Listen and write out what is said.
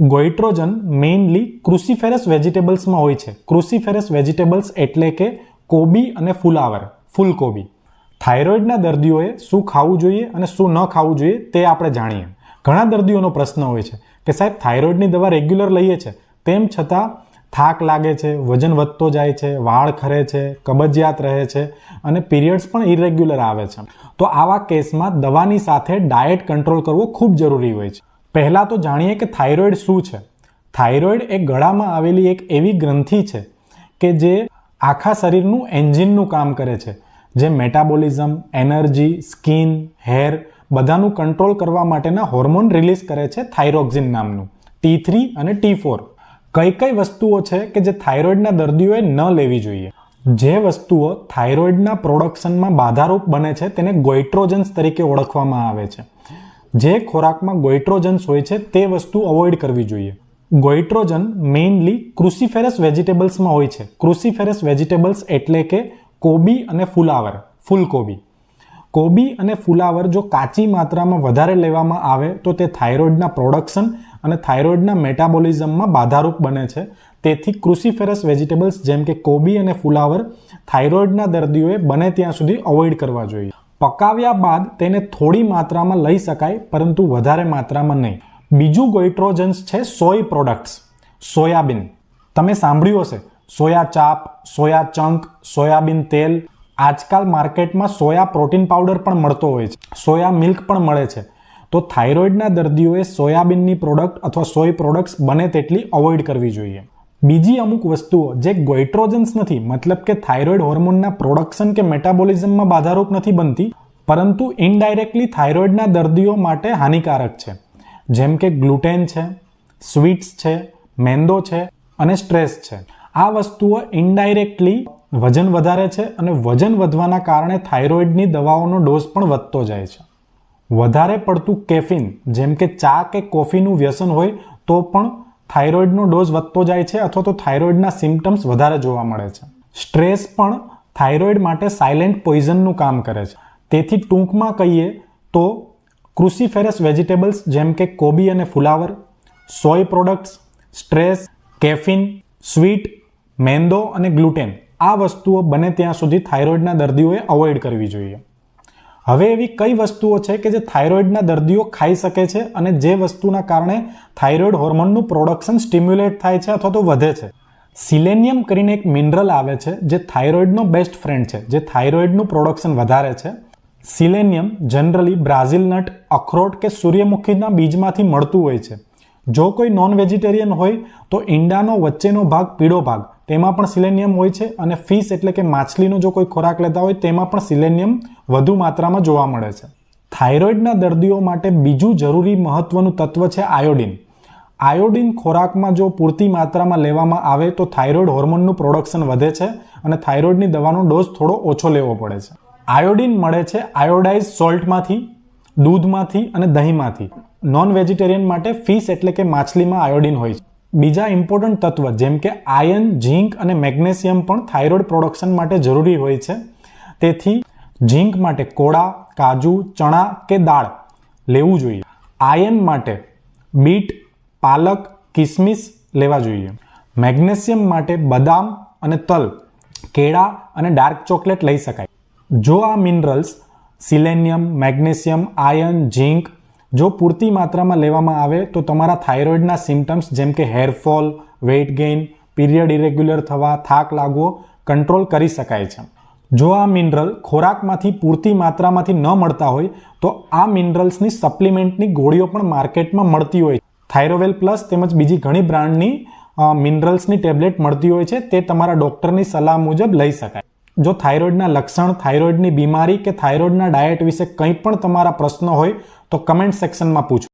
ગોઇટ્રોજન mainly ક્રુસિફેરસ વેજીટેબલ્સમાં હોય છે. ક્રુસિફેરસ vegetables એટલે કે કોબી અને ફુલાવર, ફૂલકોબી. થાઇરોઇડના દર્દીઓએ શું ખાવું જોઈએ અને શું ન ખાવું જોઈએ તે આપણે જાણીએ. ઘણા દર્દીઓનો પ્રશ્ન હોય છે કે સાહેબ, થાઇરોઇડની દવા રેગ્યુલર લઈએ છે. તેમ છતાં થાક લાગે છે, વજન વધતો જાય છે, વાળ ખરે છે, કબજિયાત રહે છે અને પીરિયડ્સ પણ ઇરેગ્યુલર આવે છે. તો આવા કેસમાં દવાની સાથે ડાયટ કંટ્રોલ કરવો ખૂબ જરૂરી હોય છે. પહેલાં તો જાણીએ કે થાઇરોઇડ શું છે. થાઇરોઇડ એ ગળામાં આવેલી એક એવી ગ્રંથિ છે કે જે આખા શરીરનું એન્જિનનું કામ કરે છે, જે મેટાબોલિઝમ, એનર્જી, સ્કિન, હેર બધાનું કંટ્રોલ કરવા માટેના હોર્મોન રિલીઝ કરે છે થાઇરોક્ઝિન નામનું, ટી થ્રી અને ટી ફોર. કઈ કઈ વસ્તુઓ છે કે જે થાઇરોઇડના દર્દીઓએ ન લેવી જોઈએ. જે વસ્તુઓ થાઇરોઇડના પ્રોડક્શનમાં બાધારૂપ બને છે તેને ગોઇટ્રોજન્સ તરીકે ઓળખવામાં આવે છે. જે ખોરાકમાં ગોઇટ્રોજન્સ હોય છે, તે વસ્તુ અવોઇડ કરવી જોઈએ. ગોઇટ્રોજન મેઇનલી ક્રુસિફેરસ વેજીટેબલ્સમાં હોય છે. ક્રુસિફેરસ વેજીટેબલ્સ એટલે કે કોબી અને ફુલાવર, ફૂલકોબી. કોબી અને ફુલાવર જો કાચી માત્રામાં વધારે લેવામાં આવે, તો તે થાઇરોઇડના પ્રોડક્શન અને થાઇરોઇડના મેટાબોલિઝમમાં બાધારૂપ બને છે. તેથી ક્રુસિફેરસ વેજીટેબલ્સ જેમ કે કોબી અને ફુલાવર થાઇરોઇડના દર્દીઓએ બને ત્યાં સુધી અવોઇડ કરવા જોઈએ. પકાવ્યા બાદ તેને થોડી માત્રામાં લઈ શકાય, પરંતુ વધારે માત્રામાં નહીં. બીજું ગોઇટ્રોજન્સ છે સોય પ્રોડક્ટ્સ સોયાબીન. તમે સાંભળ્યું હશે, સોયા ચાપ, સોયા ચંક, સોયાબીન તેલ. આજકાલ માર્કેટમાં સોયા પ્રોટીન પાવડર પણ મળતો હોય છે. સોયા મિલ્ક પણ મળે છે. તો થાઇરોઇડના દર્દીઓએ સોયાબીનની પ્રોડક્ટ અથવા સોય પ્રોડક્ટ્સ બને તેટલી અવોઇડ કરવી જોઈએ. બીજી અમુક વસ્તુઓ જે ગોઇટ્રોજન્સ નથી, મતલબ કે થાઇરોઇડ હોર્મોનના પ્રોડક્શન કે મેટાબોલિઝમમાં બાધારૂપ નથી બનતી, પરંતુ ઇનડાયરેક્ટલી થાઇરોઇડના દર્દીઓ માટે હાનિકારક છે. જેમ કે ગ્લુટેન છે સ્વીટ્સ છે, મેંદો છે અને સ્ટ્રેસ છે. આ વસ્તુઓ ઇનડાયરેક્ટલી વજન વધારે છે અને વજન વધવાના કારણે થાઇરોઇડની દવાઓનો ડોઝ પણ વધતો જાય છે. વધારે પડતું કેફીન જેમ કે ચા કે કોફીનું વ્યસન હોય, તો પણ થાઇરોઇડનો ડોઝ વધતો જાય છે અથવા તો થાઇરોઇડના સિમ્ટમ્સ વધારે જોવા મળે છે. સ્ટ્રેસ પણ થાઇરોઇડ માટે સાયલેન્ટ પોઈઝનનું કામ કરે છે. તેથી ટૂંકમાં કહીએ તો ક્રુસિફેરસ વેજીટેબલ્સ જેમ કે કોબી અને ફુલાવર, soy products, stress, caffeine, sweet, મેંદો અને ગ્લુટેન આ વસ્તુઓ બને ત્યાં સુધી થાઇરોઇડના દર્દીઓએ અવોઇડ કરવી જોઈએ. હવે એવી કઈ વસ્તુઓ છે કે જે થાઇરોઇડના દર્દીઓ ખાઈ શકે છે અને જે વસ્તુના કારણે થાઇરોઇડ હોર્મોનનું પ્રોડક્શન સ્ટિમ્યુલેટ થાય છે અથવા તો વધે છે? સિલેનિયમ કરીને એક મિનરલ આવે છે જે થાઇરોઇડનો બેસ્ટ ફ્રેન્ડ છે, જે થાઇરોઇડનું પ્રોડક્શન વધારે છે. સિલેનિયમ જનરલી બ્રાઝિલ નટ, અખરોટ કે સૂર્યમુખીના બીજમાંથી મળતું હોય છે. જો કોઈ નોન વેજીટેરિયન હોય, તો ઈંડાનો વચ્ચેનો ભાગ પીળો ભાગ, તેમાં પણ સિલેનિયમ હોય છે અને ફિશ એટલે કે માછલીનો જો કોઈ ખોરાક લેતા હોય, તેમાં પણ સિલેનિયમ વધુ માત્રામાં જોવા મળે છે. થાઇરોઇડના દર્દીઓ માટે બીજું જરૂરી મહત્વનું તત્વ છે આયોડિન. આયોડિન ખોરાકમાં જો પૂરતી માત્રામાં લેવામાં આવે, તો થાઇરોઇડ હોર્મોનનું પ્રોડક્શન વધે છે અને થાઇરોઇડની દવાનો ડોઝ થોડો ઓછો લેવો પડે છે. આયોડિન મળે છે આયોડાઇઝ સોલ્ટમાંથી, દૂધમાંથી અને દહીંમાંથી. નોન વેજીટેરિયન માટે ફિશ એટલે કે માછલીમાં આયોડિન હોય છે. બીજા ઇમ્પોર્ટન્ટ તત્વ જેમ કે આયન, ઝીંક અને મેગ્નેશિયમ પણ થાઇરોઇડ પ્રોડક્શન માટે જરૂરી હોય છે. તેથી ઝીંક માટે કોળા, કાજુ, ચણા કે દાળ લેવું જોઈએ. આયન માટે બીટ, પાલક, કિસમિસ લેવા જોઈએ. મેગ્નેશિયમ માટે બદામ અને તલ, કેળા અને ડાર્ક ચોકલેટ લઈ શકાય. જો આ minerals selenium, magnesium, iron, zinc જો પૂરતી માત્રામાં લેવામાં આવે તો તમારા થાઇરોઇડના સિમ્ટમ્સ જેમ કે hair fall weight gain, period irregular થવા, થાક લાગવો, કંટ્રોલ કરી શકાય છે. જો આ મિનરલ ખોરાકમાંથી પૂરતી માત્રામાંથી ન મળતા હોય, તો આ મિનરલ્સની સપ્લિમેન્ટની ગોળીઓ પણ માર્કેટમાં મળતી હોય થાઇરોવેલ પ્લસ તેમજ બીજી ઘણી બ્રાન્ડની મિનરલ્સની ટેબ્લેટ મળતી હોય છે, તે તમારા ડૉક્ટરની સલાહ મુજબ લઈ શકાય. જો થાઇરોઇડના લક્ષણ, થાઇરોઇડની બીમારી કે થાઇરોઇડના ડાયટ વિશે કંઈ પણ તમારા પ્રશ્નો હોય તો કમેન્ટ સેક્શનમાં પૂછો.